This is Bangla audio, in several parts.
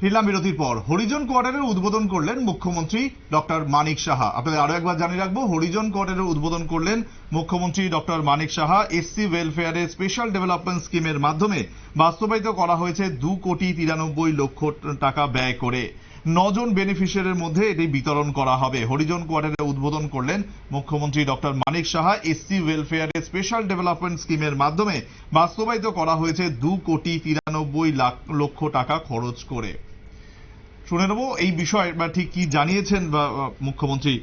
ফিরলাম বিরতির পর। হরিজন কোয়ার্টারের উদ্বোধন করলেন মুখ্যমন্ত্রী ডক্টর মানিক সাহা। আপনাদের আরও একবার জানিয়ে রাখব, হরিজন কোয়ার্টারের উদ্বোধন করলেন মুখ্যমন্ত্রী ডক্টর মানিক সাহা। এসসি ওয়েলফেয়ারের স্পেশাল ডেভেলপমেন্ট স্কিমের মাধ্যমে বাস্তবায়িত করা হয়েছে দু কোটি তিরানব্বই লক্ষ টাকা ব্যয় করে। নজন বেনিফিশিয়ারির মধ্যে এটি বিতরণ করা হবে। হরিজন কোয়ার্টারে উদ্বোধন করলেন মুখ্যমন্ত্রী ডক্টর মানিক সাহা এসসি ওয়েলফেয়ারের স্পেশাল ডেভেলপমেন্ট স্কিমের মাধ্যমে বাস্তবায়িত করা হয়েছে দু কোটি তিরানব্বই লাখ লক্ষ টাকা খরচ করে। শুনে নেব এই বিষয়ে, বা ঠিক কি জানিয়েছেন মুখ্যমন্ত্রী?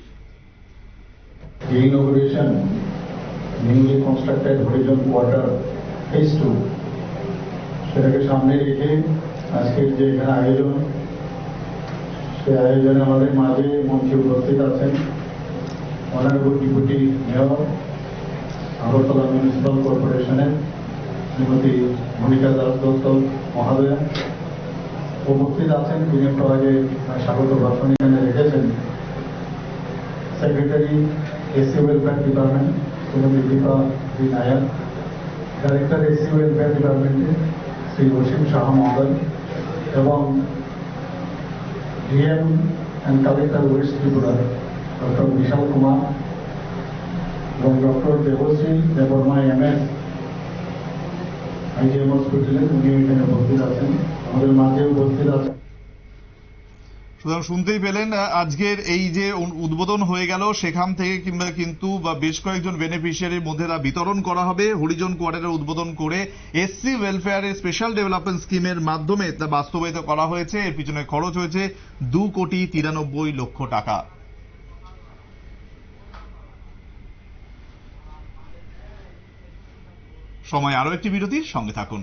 সেটাকে সামনে রেখে আজকের যে এখানে আয়োজন সেই আয়োজনে আমাদের মাঝে মঞ্চে উপস্থিত আছেন। Honourable deputy mayor, Agartala municipal কর্পোরেশনের শ্রীমতী ভূমিকা দাস দত্ত মহাদয়া। উপস্থিত আছেন তিনি একটু আগে স্বাগত ভাষণ এখানে রেখেছেন। Secretary, SC welfare department, Shrimati Dipa B Nair. Director SC welfare ডিপার্টমেন্টে শ্রী অসীম শাহ মহোদয় এবং DM and collector west Tripura doctor Bishal Kumar এবং doctor Debashree Debbarma M S IGM হসপিটালে উনি এখানে উপস্থিত আছেন। আমাদের মাঝে উপস্থিত আছেন। সুতরাং শুনতেই পেলেন আজকের এই যে উদ্বোধন হয়ে গেল, সেখান থেকে কিংবা কিন্তু বা বেশ কয়েকজন বেনিফিশিয়ারির মধ্যে তা বিতরণ করা হবে। হরিজন কোয়ার্টারের উদ্বোধন করে এসসি ওয়েলফেয়ারের স্পেশাল ডেভেলপমেন্ট স্কিমের মাধ্যমে তা বাস্তবায়িত করা হয়েছে। এর পিছনে খরচ হয়েছে দু কোটি তিরানব্বই লক্ষ টাকা। সময় আরও একটি বিরতির সঙ্গে থাকুন।